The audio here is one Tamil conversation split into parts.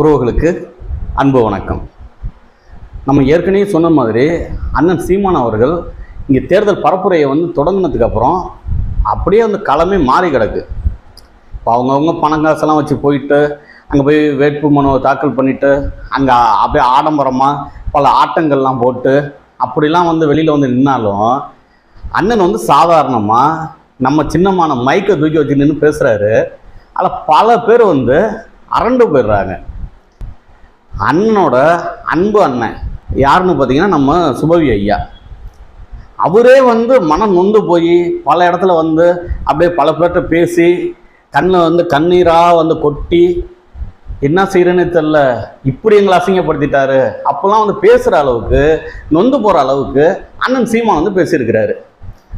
உறவுகளுக்கு அன்பு வணக்கம். நம்ம ஏற்கனவே சொன்ன மாதிரி அண்ணன் சீமான் அவர்கள் இங்கே தேர்தல் பரப்புரையை வந்து தொடங்கினதுக்கப்புறம் அப்படியே அந்த களமே மாறி கிடக்கு. இப்போ அவங்கவுங்க பணம் காசெல்லாம் வச்சு போயிட்டு அங்கே போய் வேட்பு மனுவை தாக்கல் பண்ணிவிட்டு அங்கே அப்படியே ஆடம்பரமாக பல ஆட்டங்கள்லாம் போட்டு அப்படிலாம் வந்து வெளியில் வந்து நின்னாலும் அண்ணன் வந்து சாதாரணமாக நம்ம சின்னமான மைக்கை தூக்கி வச்சு நின்று பேசுகிறாரு அதில் பல பேர் வந்து அரண்டு போயிடுறாங்க. அண்ணனோட அன்பு அண்ணன். யாருன்னு பார்த்தீங்கன்னா நம்ம சுபவி ஐயா. அவரே வந்து மனம் நொந்து போய் பல இடத்துல வந்து அப்படியே பல பேர்கிட்ட பேசி கண்ணில் வந்து கண்ணீராக வந்து கொட்டி என்ன செய்கிறேன்னு தெரில இப்படி எங்களை அசிங்கப்படுத்திட்டாரு. அப்போல்லாம் வந்து பேசுகிற அளவுக்கு நொந்து போகிற அளவுக்கு அண்ணன் சீமான் வந்து பேசியிருக்கிறாரு.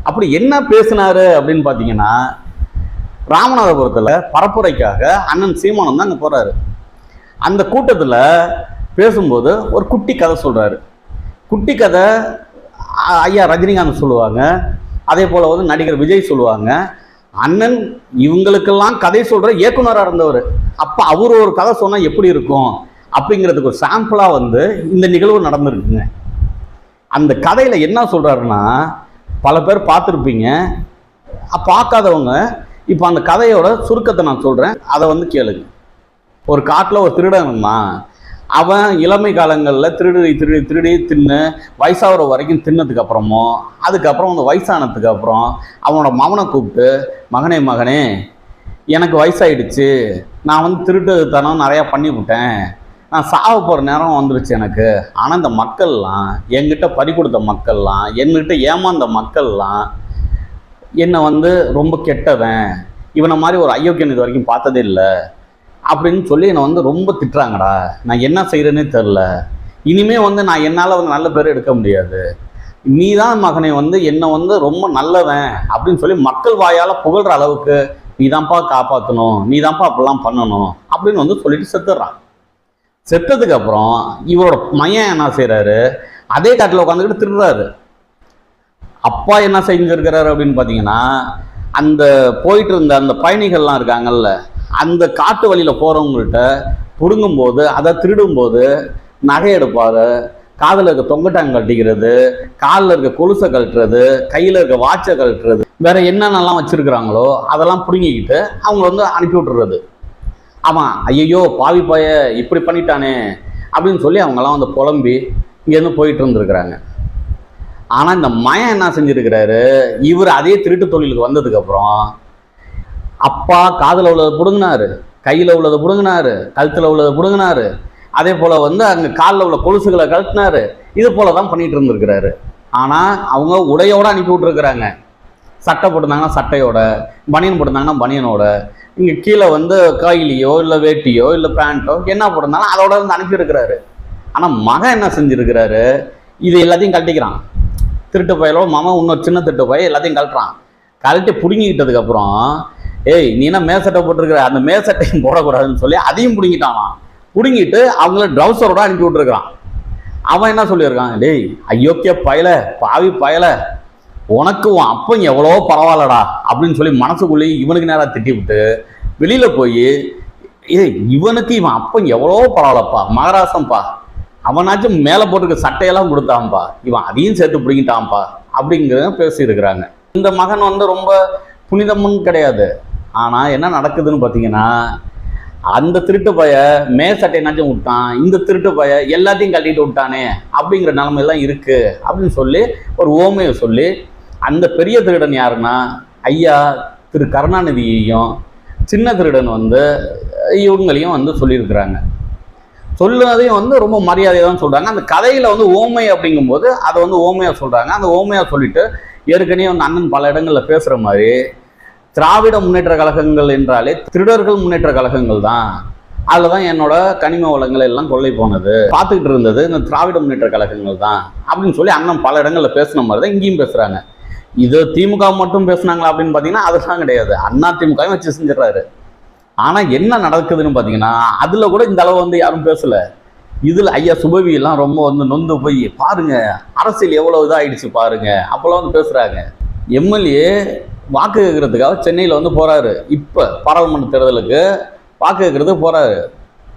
அப்படி என்ன பேசினாரு அப்படின்னு பார்த்தீங்கன்னா ராமநாதபுரத்தில் பரப்புரைக்காக அண்ணன் சீமானம் தான் அங்கே போகிறாரு அந்த கூட்டத்தில் பேசும்போது ஒரு குட்டி கதை சொல்கிறாரு குட்டி கதை ஐயா ரஜினிகாந்த் சொல்லுவாங்க. அதே போல் வந்து நடிகர் விஜய் சொல்லுவாங்க. அண்ணன் இவங்களுக்கெல்லாம் கதை சொல்கிற இயக்குனராக இருந்தவர். அப்போ அவர் ஒரு கதை சொன்னால் எப்படி இருக்கும்? அப்படிங்கிறதுக்கு ஒரு சாம்பிளாக வந்து இந்த நிகழ்வு நடந்திருக்குங்க. அந்த கதையில் என்ன சொல்கிறாருன்னா பல பேர் பார்த்துருப்பீங்க. பார்க்காதவங்க இப்போ அந்த கதையோட சுருக்கத்தை நான் சொல்கிறேன் அதை வந்து கேளுங்க. ஒரு காட்டில் ஒரு திருடன் இருந்தான். அவன் இளமை காலங்களில் திருடி திருடி திருடி தின்னு வயசாகிற வரைக்கும் தின்னதுக்கு அப்புறமும் அதுக்கப்புறம் அந்த வயசானதுக்கு அப்புறம் அவனோட மகனை கூப்பிட்டு மகனே மகனே எனக்கு வயசாயிடுச்சு. நான் வந்து திருட்டுத்தனம் நிறையா பண்ணிவிட்டேன் நான் சாக போகிற நேரம் வந்துருச்சு எனக்கு. ஆனால் இந்த மக்கள்லாம் என்கிட்ட பறி கொடுத்த மக்கள்லாம் என்கிட்ட ஏமாந்த மக்கள்லாம் என்னை வந்து ரொம்ப கெட்டவன். இவனை மாதிரி ஒரு ஐயோக்கியன் இது வரைக்கும் பார்த்ததே இல்லை. அப்படின்னு சொல்லி என்னை வந்து ரொம்ப திட்டுறாங்கடா. நான் என்ன செய்கிறேன்னே தெரில இனிமே வந்து நான் என்னால் வந்து நல்ல பேர் எடுக்க முடியாது. நீ தான் மகனை வந்து என்னை வந்து ரொம்ப நல்லவன் அப்படின்னு சொல்லி மக்கள் வாயால் புகழ்கிற அளவுக்கு நீ தான்ப்பா காப்பாற்றணும் நீ தான்ப்பா அப்படிலாம் பண்ணணும் அப்படின்னு வந்து சொல்லிட்டு செத்துடுறான் செத்ததுக்கு அப்புறம் இவரோட மையன் என்ன செய்கிறாரு அதே காட்டில் உட்காந்துக்கிட்டு திருடுறாரு அப்பா என்ன செஞ்சுருக்கிறாரு அப்படின்னு பார்த்தீங்கன்னா அந்த போயிட்டு இருந்த அந்த பயணிகள்லாம் இருக்காங்கல்ல அந்த காட்டு வழியில் போகிறவங்கள்ட்ட பிடுங்கும்போது அதை திருடும்போது நகை எடுப்பார் காதில் இருக்க தொங்கட்டாங்க கட்டிக்கிறது காலில் இருக்க கொலுசை கழட்டுறது கையில் இருக்க வாட்சை கழட்டுறது வேற என்னென்னலாம் வச்சுருக்குறாங்களோ அதெல்லாம் பிடுங்கிக்கிட்டு அவங்க வந்து அனுப்பி விட்டுறது. ஆமாம் ஐயையோ பாவி பாய இப்படி பண்ணிட்டானே அப்படின்னு சொல்லி அவங்கெல்லாம் வந்து புலம்பி இங்கேருந்து போயிட்டு இருந்துருக்குறாங்க. ஆனால் இந்த மயம் என்ன செஞ்சுருக்கிறாரு? இவர் அதே திருட்டு தொழிலுக்கு வந்ததுக்கப்புறம் அப்பா காதில் உள்ளதை பிடுங்கினாரு கையில் உள்ளதை பிடுங்கினாரு கழுத்தில் உள்ளதை பிடுங்கினாரு. அதே போல் வந்து அங்கே காலில் உள்ள கொலுசுகளை கழட்டினாரு. இது போல தான் பண்ணிட்டு இருந்திருக்கிறாரு. ஆனால் அவங்க உடையோட அனுப்பி விட்டுருக்குறாங்க. சட்டை போட்டிருந்தாங்கன்னா சட்டையோட பனியன் போட்டிருந்தாங்கன்னா பனியனோட. இங்கே கீழே வந்து கைலியோ இல்லை வேட்டியோ இல்லை பேண்ட்டோ என்ன போட்டிருந்தாலும் அதோட இருந்து அனுப்பியிருக்கிறாரு. ஆனால் மகன் என்ன செஞ்சுருக்கிறாரு? இது எல்லாத்தையும் கழட்டிக்கிறான். திருட்டு பயலோ மாமா இன்னொரு சின்ன திருட்டு பய எல்லாத்தையும் கழட்டுறான். கழட்டி பிடுங்கிக்கிட்டதுக்கப்புறம் ஏய் நீ என்ன மேசட்டை போட்டிருக்கிற? அந்த மேசட்டையும் போடக்கூடாதுன்னு சொல்லி அதையும் பிடுங்கிட்டானா? பிடுங்கிட்டு அவங்கள ட்ரௌசரோட அனுப்பி விட்டுருக்கான் அவன் என்ன சொல்லியிருக்கான்? டேய் ஐயோக்கிய பயல பாவி பயல உனக்கு உன் அப்பன் எவ்வளோ பரவாயில்லடா அப்படின்னு சொல்லி மனசுக்குள்ளேயே இவனுக்கு நேராக திட்டி விட்டு வெளியில் போய் ஏய் இவனுக்கு இவன் அப்பன் எவ்வளோ பரவாயில்லப்பா மகராசம்பா. அவனாச்சும் மேலே போட்டிருக்க சட்டையெல்லாம் கொடுத்தான்ப்பா. இவன் அதையும் சேர்த்து பிடிங்கிட்டான்ப்பா. அப்படிங்கிறத பேசியிருக்கிறாங்க. இந்த மகன் வந்து ரொம்ப புனிதமும் கிடையாது. ஆனால் என்ன நடக்குதுன்னு பார்த்தீங்கன்னா அந்த திருட்டு பய மே சட்டைனாச்சும் விட்டான் இந்த திருட்டு பய எல்லாத்தையும் கட்டிட்டு விட்டானே அப்படிங்கிற நிலைமையெல்லாம் இருக்குது அப்படின்னு சொல்லி ஒரு ஓமையை சொல்லி அந்த பெரிய திருடன் யாருன்னா ஐயா திரு கருணாநிதியையும் சின்ன திருடன் வந்து இவங்களையும் வந்து சொல்லியிருக்கிறாங்க. சொல்லுனதையும் வந்து ரொம்ப மரியாதையாக தான் சொல்கிறாங்க அந்த கதையில் வந்து ஓமை அப்படிங்கும்போது அதை வந்து ஓமையாக சொல்கிறாங்க அந்த ஓமையாக சொல்லிட்டு ஏற்கனவே வந்து அண்ணன் பல இடங்களில் பேசுகிற மாதிரி திராவிட முன்னேற்ற கழகங்கள் என்றாலே திருடர்கள் முன்னேற்ற கழகங்கள் தான். அதில் தான் என்னோட கனிம வளங்கள் எல்லாம் கொள்ளை போனது. பார்த்துக்கிட்டு இருந்தது இந்த திராவிட முன்னேற்ற கழகங்கள் தான் அப்படின்னு சொல்லி அண்ணன் பல இடங்களில் பேசின மாதிரி தான் இங்கேயும் பேசுகிறாங்க இது திமுக மட்டும் பேசுனாங்களா அப்படின்னு பார்த்தீங்கன்னா அதெல்லாம் கிடையாது. அண்ணா திமுகவும் வச்சு செஞ்சிடறாரு. ஆனால் என்ன நடக்குதுன்னு பார்த்தீங்கன்னா அதில் கூட இந்த அளவு வந்து யாரும் பேசலை. இதில் ஐயா சுபவி எல்லாம் ரொம்ப வந்து நொந்து போய் பாருங்க அரசியல் எவ்வளோ இதாகிடுச்சு பாருங்க. அப்போல்லாம் வந்து பேசுகிறாங்க எம்எல்ஏ வாக்கு கேட்கறதுக்காக சென்னையில் வந்து போகிறாரு இப்போ பாராளுமன்ற தேர்தலுக்கு வாக்கு கேட்கறதுக்கு போகிறாரு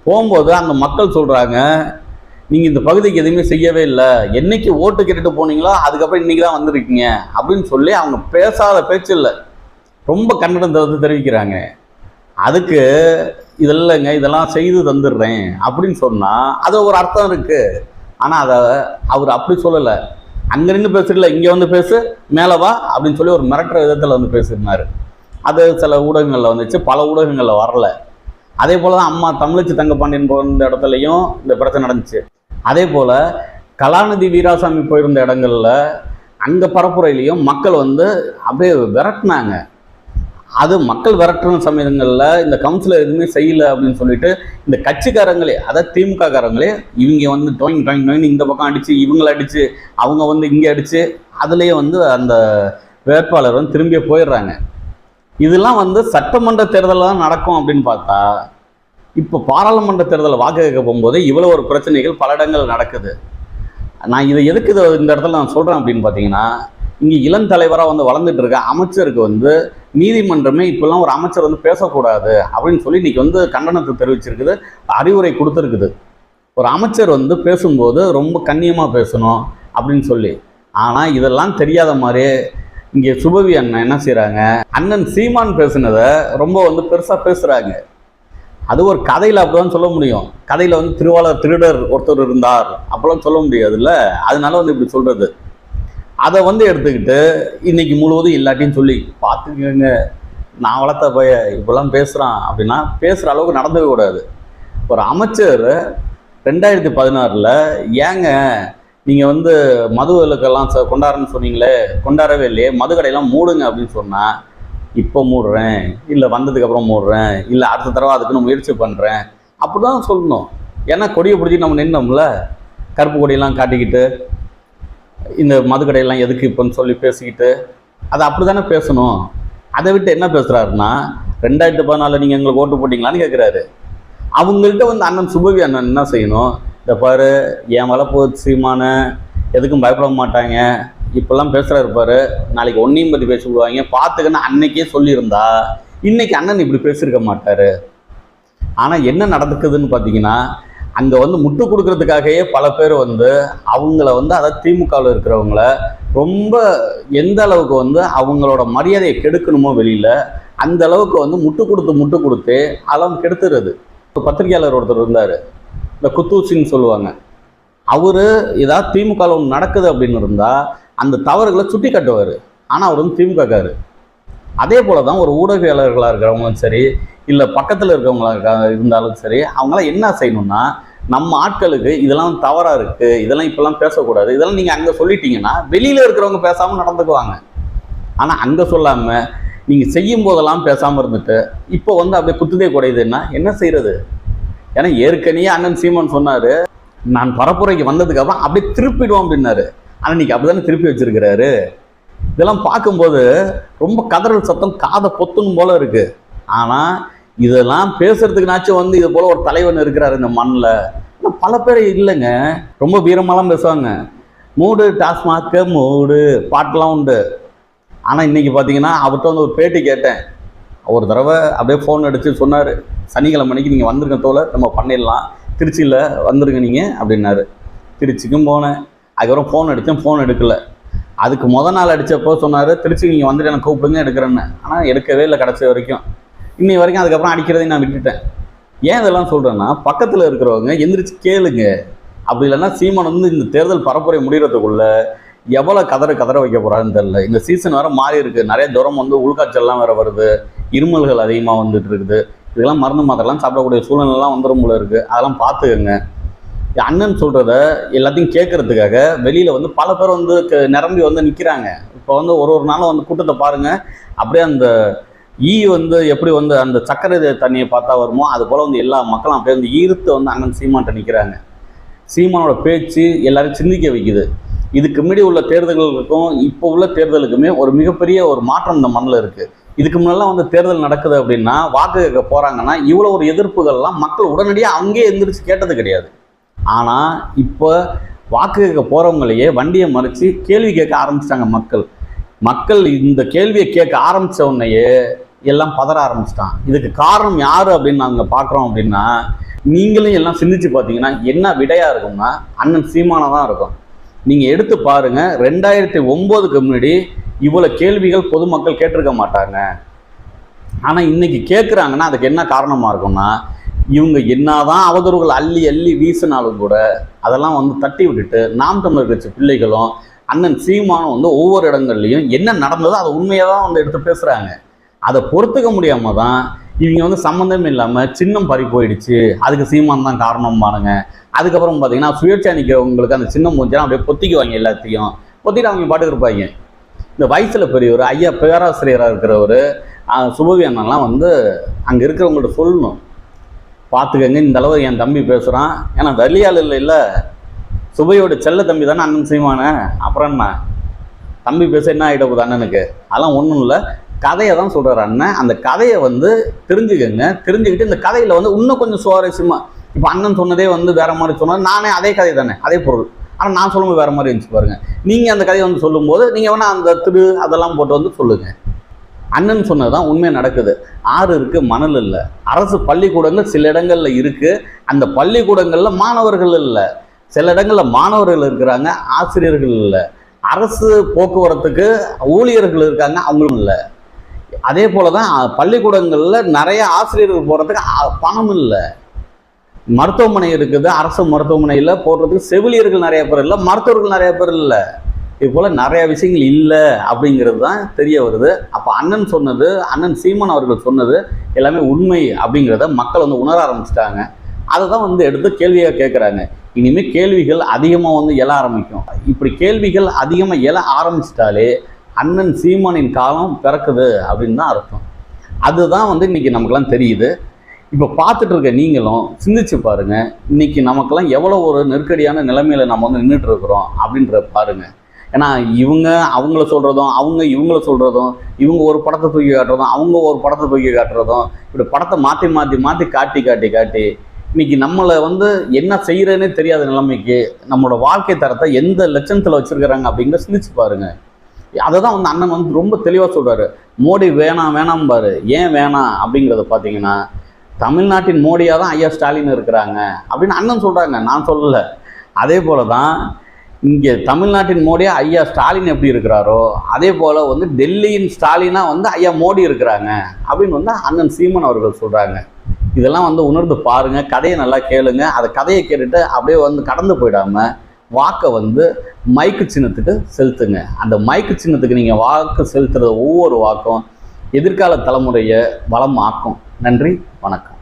போகும்போது அந்த மக்கள் சொல்கிறாங்க நீங்கள் இந்த பகுதிக்கு எதுவுமே செய்யவே இல்லை. என்னைக்கு ஓட்டு கேட்டுட்டு போனீங்களோ அதுக்கப்புறம் இன்னைக்கு தான் வந்திருக்கீங்க. அப்படின்னு சொல்லி அவங்க பேசாத பேச்சு இல்லை. ரொம்ப கண்டனம் வந்து தெரிவிக்கிறாங்க. அதுக்கு இது இதெல்லாம் செய்து தந்துடுறேன். அப்படின்னு சொன்னால் அது ஒரு அர்த்தம் இருக்குது ஆனால் அதை அவர் அப்படி சொல்லலை. அங்கே நின்று பேசுறல இங்கே வந்து பேசு மேலே வா அப்படின்னு சொல்லி ஒரு மிரட்டுற விதத்தில் வந்து பேசியிருந்தார். அது சில ஊடகங்களில் வந்துச்சு. பல ஊடகங்களில் வரல. அதே போல் தான் அம்மா தமிழச்சி தங்கப்பாண்டியன் போயிருந்த இடத்துலையும் இந்த பிரச்சனை நடந்துச்சு. அதே போல் கலாநிதி வீராசாமி போயிருந்த இடங்களில் அங்கே பரப்புரையிலையும் மக்கள் வந்து அப்படியே விரட்டினாங்க. அது மக்கள் விரட்டுற சமயங்களில் இந்த கவுன்சிலர் எதுவுமே செய்யலை அப்படின்னு சொல்லிட்டு இந்த கட்சிக்காரங்களே அதாவது திமுக காரங்களே இவங்க வந்து டொயின் டொயின் டொயின் இந்த பக்கம் அடித்து இவங்களை அடித்து அவங்க வந்து இங்கே அடித்து அதுலேயே வந்து அந்த வேட்பாளர் வந்து திரும்பியே போயிடுறாங்க. இதெல்லாம் வந்து சட்டமன்ற தேர்தலில் தான் நடக்கும் அப்படின்னு பார்த்தா இப்போ பாராளுமன்ற தேர்தலில் வாக்கு கேட்க போகும்போது இவ்வளோ ஒரு பிரச்சனைகள் பல இடங்கள் நடக்குது. நான் இதை எதுக்கு இதை இந்த இடத்துல நான் சொல்கிறேன் அப்படின்னு பார்த்தீங்கன்னா இங்கே இளம் தலைவராக வந்து வளர்ந்துட்டு இருக்க அமைச்சருக்கு வந்து நீதிமன்றமே இப்போல்லாம் ஒரு அமைச்சர் வந்து பேசக்கூடாது அப்படின்னு சொல்லி இன்னைக்கு வந்து கண்டனத்தை தெரிவிச்சிருக்குது அறிவுரை கொடுத்துருக்குது. ஒரு அமைச்சர் வந்து பேசும்போது ரொம்ப கண்ணியமாக பேசணும் அப்படின்னு சொல்லி. ஆனால் இதெல்லாம் தெரியாத மாதிரி இங்கே சுபவி அண்ணன் என்ன செய்கிறாங்க அண்ணன் சீமான் பேசுனதை ரொம்ப வந்து பெருசாக பேசுகிறாங்க அது ஒரு கதையில் அப்படிதான் சொல்ல முடியும். கதையில் வந்து திருவாளர் திருடர் ஒருத்தர் இருந்தார். அப்பெல்லாம் சொல்ல முடியாதுல்ல. அதனால வந்து இப்படி சொல்கிறது அதை வந்து எடுத்துக்கிட்டு இன்றைக்கி முழுவதும் இல்லாட்டின்னு சொல்லி பார்த்துக்கங்க நான் வளர்த்த பைய இப்பெல்லாம் பேசுகிறான் அப்படின்னா பேசுகிற அளவுக்கு நடந்துக்க கூடாது. ஒரு அமைச்சர் ரெண்டாயிரத்தி பதினாறில் ஏங்க நீங்கள் வந்து மது விலக்கெல்லாம் ச கொண்டாடுறேன்னு சொன்னீங்களே கொண்டாடவே இல்லையே மது கடையெல்லாம் மூடுங்க அப்படின்னு சொன்னால் இப்போ மூடுறேன் இல்லை வந்ததுக்கப்புறம் மூடுறேன் இல்லை அடுத்த தடவை அதுக்குன்னு முயற்சி பண்ணுறேன் அப்படி தான் சொல்லணும். ஏன்னா கொடியை பிடிச்சி நம்ம நின்னோம்ல கருப்பு கொடியெல்லாம் காட்டிக்கிட்டு இந்த மதுக்கடையெல்லாம் எதுக்கு இப்போன்னு சொல்லி பேசிக்கிட்டு அதை அப்படி தானே பேசணும்? அதை விட்டு என்ன பேசுகிறாருன்னா ரெண்டாயிரத்து பதினாலில் நீங்கள் எங்களுக்கு ஓட்டு போட்டிங்களான்னு கேட்குறாரு அவங்கள்ட்ட வந்து அண்ணன் சுபவி அண்ணன் என்ன செய்யணும்? இந்த பாரு என் வளர்ப்பு சீமான எதுக்கும் பயப்பட மாட்டாங்க. இப்போல்லாம் பேசுகிறாரு பாரு நாளைக்கு ஒன்றையும் பற்றி பேசிவிடுவாங்க பார்த்துக்கன்னு அன்னைக்கே சொல்லியிருந்தா இன்னைக்கு அண்ணன் இப்படி பேசியிருக்க மாட்டார். ஆனால் என்ன நடந்துக்குதுன்னு பார்த்தீங்கன்னா அங்கே வந்து முட்டு கொடுக்கறதுக்காகவே பல பேர் வந்து அவங்கள வந்து அதாவது திமுகவில் இருக்கிறவங்கள ரொம்ப எந்த அளவுக்கு வந்து அவங்களோட மரியாதையை கெடுக்கணுமோ வெளியில் அந்த அளவுக்கு வந்து முட்டு கொடுத்து முட்டு கொடுத்து அளவு கெடுத்துறது. ஒரு பத்திரிகையாளர் ஒருத்தர் இருந்தார். இந்த குத்தூசின்னு சொல்லுவாங்க. அவர் ஏதாவது திமுகவில் ஒன்று நடக்குது அப்படின்னு இருந்தால் அந்த தவறுகளை சுட்டி காட்டுவார் ஆனால் அவர் வந்து திமுகக்காரு. அதே போல தான் ஒரு ஊடகவியலாளர்களாக இருக்கிறவங்களும் சரி இல்லை பக்கத்தில் இருக்கிறவங்களா இருந்தாலும் சரி அவங்களாம் என்ன செய்யணும்னா நம்ம ஆட்களுக்கு இதெல்லாம் தவறாக இருக்குது இதெல்லாம் இப்போல்லாம் பேசக்கூடாது இதெல்லாம் நீங்கள் அங்கே சொல்லிட்டீங்கன்னா வெளியில் இருக்கிறவங்க பேசாமல் நடந்துக்குவாங்க. ஆனால் அங்கே சொல்லாமல் நீங்கள் செய்யும் போதெல்லாம் பேசாமல் இருந்துட்டு இப்போ வந்து அப்படியே குத்துதே குடையுதுன்னா என்ன செய்கிறது ஏன்னா ஏற்கனவே அண்ணன் சீமான் சொன்னார் நான் பரப்புரைக்கு வந்ததுக்கப்புறம் அப்படியே திருப்பிடுவோம் அப்படின்னாரு. ஆனால் இன்னைக்கு அப்படி தானே திருப்பி வச்சிருக்கிறாரு? இதெல்லாம் பார்க்கும்போது ரொம்ப கதறல் சத்தம் காதை பொத்துன்னு போல இருக்கு. ஆனால் இதெல்லாம் பேசுறதுக்குனாச்சும் வந்து இது போல ஒரு தலைவன் இருக்கிறாரு இந்த மண்ணில். ஆனால் பல பேர் இல்லைங்க. ரொம்ப வீரமாலாம் பேசுவாங்க. மூடு டாஸ்மாக்கு மூடு பாட்டெலாம் உண்டு. ஆனால் இன்னைக்கு பார்த்தீங்கன்னா அவர்கிட்ட வந்து ஒரு பேட்டி கேட்டேன். ஒரு தடவை அப்படியே ஃபோன் அடித்து சொன்னார். சனிக்கிழமை மணிக்கு நீங்கள் வந்துருங்க தோலை நம்ம பண்ணிடலாம். திருச்சியில் வந்துருங்க நீங்கள் அப்படின்னாரு. திருச்சிக்கும் போனேன். அதுக்கப்புறம் ஃபோன் அடித்தேன் ஃபோன் எடுக்கலை. அதுக்கு முத நாள் அடித்தப்போ சொன்னார் திருச்சி நீங்கள் வந்துட்டு எனக்கு கூப்பிடுங்க எடுக்கிறேன்னு. ஆனால் எடுக்கவே இல்லை கடைசி வரைக்கும். இன்னி வரைக்கும் அதுக்கப்புறம் அடிக்கிறதையும் நான் விட்டுட்டேன். ஏன் இதெல்லாம் சொல்கிறேன்னா பக்கத்தில் இருக்கிறவங்க எந்திரிச்சு கேளுங்க. அப்படி இல்லைன்னா சீமான் வந்து இந்த தேர்தல் பரப்புரை முடிகிறதுக்குள்ள எவ்வளோ கதற கதற வைக்க போகிறாருன்னு தெரில இந்த சீசன் வேறு மாறி இருக்குது நிறைய தூரம் வந்து உள்காய்ச்சல்லாம் வேறு வருது. இருமல்கள் அதிகமாக வந்துட்டு இருக்குது. இதெல்லாம் மருந்து மாத்திரலாம் சாப்பிடக்கூடிய சூழ்நிலைலாம் வந்துடும் போல இருக்குது அதெல்லாம் பார்த்துக்கங்க. அண்ணன் சொல்கிறத எல்லாத்தையும் கேட்கறதுக்காக வெளியில் வந்து பல பேர் வந்து க- நிரம்பி வந்து நிற்கிறாங்க இப்போ வந்து ஒரு ஒரு நாளும் வந்து கூட்டத்தை பாருங்கள் அப்படியே அந்த ஈ வந்து எப்படி வந்து அந்த சக்கரை தண்ணியை பார்த்தா வருமோ அது போல் வந்து எல்லா மக்களும் அப்படியே வந்து ஈர்த்து வந்து அண்ணன் சீமான்ட்ட நிற்கிறாங்க சீமானோட பேச்சு எல்லாரையும் சிந்திக்க வைக்குது. இதுக்கு முன்னாடி உள்ள தேர்தல்களுக்கும் இப்போ உள்ள தேர்தலுக்குமே ஒரு மிகப்பெரிய ஒரு மாற்றம் இந்த மண்ணில் இருக்குது இதுக்கு முன்னெல்லாம் வந்து தேர்தல் நடக்குது அப்படின்னா வாக்கு கேட்க போகிறாங்கன்னா இவ்வளோ ஒரு எதிர்ப்புகள்லாம் மக்கள் உடனடியாக அங்கேயே எந்திரிச்சு கேட்டது கிடையாது. ஆனால் இப்போ வாக்கு கேட்க போகிறவங்களையே வண்டியை மறைச்சி கேள்வி கேட்க ஆரம்பிச்சிட்டாங்க மக்கள். மக்கள் இந்த கேள்வியை கேட்க ஆரம்பித்த உடனேயே எல்லாம் பதற ஆரம்பிச்சிட்டான் இதுக்கு காரணம் யார் அப்படின்னு நாங்கள் பார்க்குறோம் அப்படின்னா நீங்களும் எல்லாம் சிந்திச்சு பார்த்தீங்கன்னா என்ன விடையாக இருக்கும்னா அண்ணன் சீமானம் தான் இருக்கும். நீங்கள் எடுத்து பாருங்க ரெண்டாயிரத்தி ஒம்போதுக்கு முன்னாடி இவ்வளோ கேள்விகள் பொதுமக்கள் கேட்டிருக்க மாட்டாங்க. ஆனால் இன்னைக்கு கேட்குறாங்கன்னா அதுக்கு என்ன காரணமாக இருக்கும்னா இவங்க என்னதான் அவதூறுகள் அள்ளி அள்ளி வீசினாலும் கூட அதெல்லாம் வந்து தட்டி விட்டுட்டு நாம் தமிழர் கட்சி பிள்ளைகளும் அண்ணன் சீமானும் வந்து ஒவ்வொரு இடங்கள்லையும் என்ன நடந்ததோ அதை உண்மையாக தான் வந்து எடுத்து பேசுகிறாங்க அதை பொறுத்துக்க முடியாமல் தான் இவங்க வந்து சம்மந்தமே இல்லாமல் சின்னம் பறி போயிடுச்சு. அதுக்கு சீமான் தான் காரணம் பாருங்க. அதுக்கப்புறம் பார்த்தீங்கன்னா சுயேட்சா நிற்கிறவங்களுக்கு அந்த சின்னம் போச்சுன்னா அப்படியே பொத்திக்குவாங்க எல்லாத்தையும். பொத்திட்டு அவங்க பாட்டுக்கு இருப்பாங்க. இந்த வயசில் பெரியவர் ஐயா பேராசிரியராக இருக்கிறவர் சுபவி அண்ணன்லாம் வந்து அங்கே இருக்கிறவங்கள்ட்ட சொல்லணும். பார்த்துக்கங்க இந்த அளவு என் தம்பி பேசுகிறான் ஏன்னா வெளியாள் இல்லை இல்லை. சுபையோட செல்ல தம்பி தானே அண்ணன் செய்வானே அப்புறம் என்ன? தம்பி பேச என்ன ஆகிட போகுது அண்ணனுக்கு? அதெல்லாம் ஒன்றும் இல்லை. கதையை தான் சொல்கிறார் அண்ணன். அந்த கதையை வந்து தெரிஞ்சுக்கங்க. தெரிஞ்சுக்கிட்டு இந்த கதையில் வந்து இன்னும் கொஞ்சம் சுவாரஸ்யமாக இப்போ அண்ணன் சொன்னதே வந்து வேறு மாதிரி சொன்னார் நானே அதே கதை தானே அதே பொருள். ஆனால் நான் சொல்லும்போது வேறு மாதிரி இருந்துச்சு பாருங்கள் நீங்கள் அந்த கதையை வந்து சொல்லும்போது நீங்கள் வேணால் அந்த திரு அதெல்லாம் போட்டு வந்து சொல்லுங்கள் அண்ணன் சொன்னதான் உண்மை நடக்குது. ஆறு இருக்கு மணல் இல்லை. அரசு பள்ளிக்கூடங்கள் சில இடங்கள்ல இருக்கு. அந்த பள்ளிக்கூடங்கள்ல மாணவர்கள் இல்லை. சில இடங்கள்ல மாணவர்கள் இருக்கிறாங்க ஆசிரியர்கள் இல்லை. அரசு போக்குவரத்துக்கு ஊழியர்கள் இருக்காங்க அவங்களும் இல்லை. அதே போல தான் பள்ளிக்கூடங்கள்ல நிறைய ஆசிரியர்கள் போகிறதுக்கு பணம் இல்லை. மருத்துவமனை இருக்குது அரசு மருத்துவமனையில் போடுறதுக்கு செவிலியர்கள் நிறைய பேர் இல்லை மருத்துவர்கள் நிறைய பேர் இல்லை. இது போல் நிறைய விஷயங்கள் இல்லை அப்படிங்கிறது தான் தெரிய வருது. அப்போ அண்ணன் சொன்னது அண்ணன் சீமான் அவர்கள் சொன்னது எல்லாமே உண்மை அப்படிங்கிறத மக்கள் வந்து உணர ஆரம்பிச்சிட்டாங்க. அதை தான் வந்து எடுத்து கேள்வியாக கேட்குறாங்க இனிமேல் கேள்விகள் அதிகமாக வந்து எழ ஆரம்பிக்கும். இப்படி கேள்விகள் அதிகமாக எழ ஆரம்பிச்சிட்டாலே அண்ணன் சீமானின் காலம் பிறக்குது அப்படின்னு தான் அர்த்தம். அதுதான் வந்து இன்றைக்கி நமக்கெல்லாம் தெரியுது. இப்போ பார்த்துட்டு இருக்க நீங்களும் சிந்திச்சு பாருங்கள் இன்றைக்கி நமக்கெல்லாம் எவ்வளோ ஒரு நெருக்கடியான நிலைமையில் நம்ம வந்து நின்றுட்டு இருக்கிறோம் அப்படின்ற பாருங்கள் ஏன்னா இவங்க அவங்கள சொல்கிறதும் அவங்க இவங்கள சொல்கிறதும் இவங்க ஒரு படத்தை தூக்கி காட்டுறதும் அவங்க ஒரு படத்தை தூக்கி காட்டுறதும் இப்படி படத்தை மாற்றி மாற்றி மாற்றி காட்டி காட்டி காட்டி இன்னைக்கு நம்மளை வந்து என்ன செய்கிறேன்னே தெரியாத நிலைமைக்கு நம்மளோட வாழ்க்கை தரத்தை எந்த லட்சணத்தில் வச்சுருக்கிறாங்க அப்படிங்கிற சிந்திச்சு பாருங்கள் அதை தான் வந்து அண்ணன் வந்து ரொம்ப தெளிவாக சொல்கிறாரு மோடி வேணாம் வேணாம் பாரு ஏன் வேணாம் அப்படிங்கிறத பார்த்தீங்கன்னா தமிழ்நாட்டின் மோடியாக தான் ஐயா ஸ்டாலின் இருக்கிறாங்க அப்படின்னு அண்ணன் சொல்கிறாங்க நான் சொல்லலை. அதே போல தான் இங்கே தமிழ்நாட்டின் மோடியாக ஐயா ஸ்டாலின் எப்படி இருக்கிறாரோ அதே போல் வந்து டெல்லியின் ஸ்டாலினாக வந்து ஐயா மோடி இருக்கிறாங்க அப்படின்னு வந்து அண்ணன் சீமன் அவர்கள் சொல்கிறாங்க இதெல்லாம் வந்து உணர்ந்து பாருங்கள் கதையை நல்லா கேளுங்க. அதை கதையை கேட்டுட்டு அப்படியே வந்து கடந்து போயிடாமல் வாக்கை வந்து மைக்கு சின்னத்துக்கு செலுத்துங்க. அந்த மைக்கு சின்னத்துக்கு நீங்கள் வாக்கு செலுத்துறது ஒவ்வொரு வாக்கும் எதிர்கால தலைமுறையை வளமாக்கும். நன்றி வணக்கம்.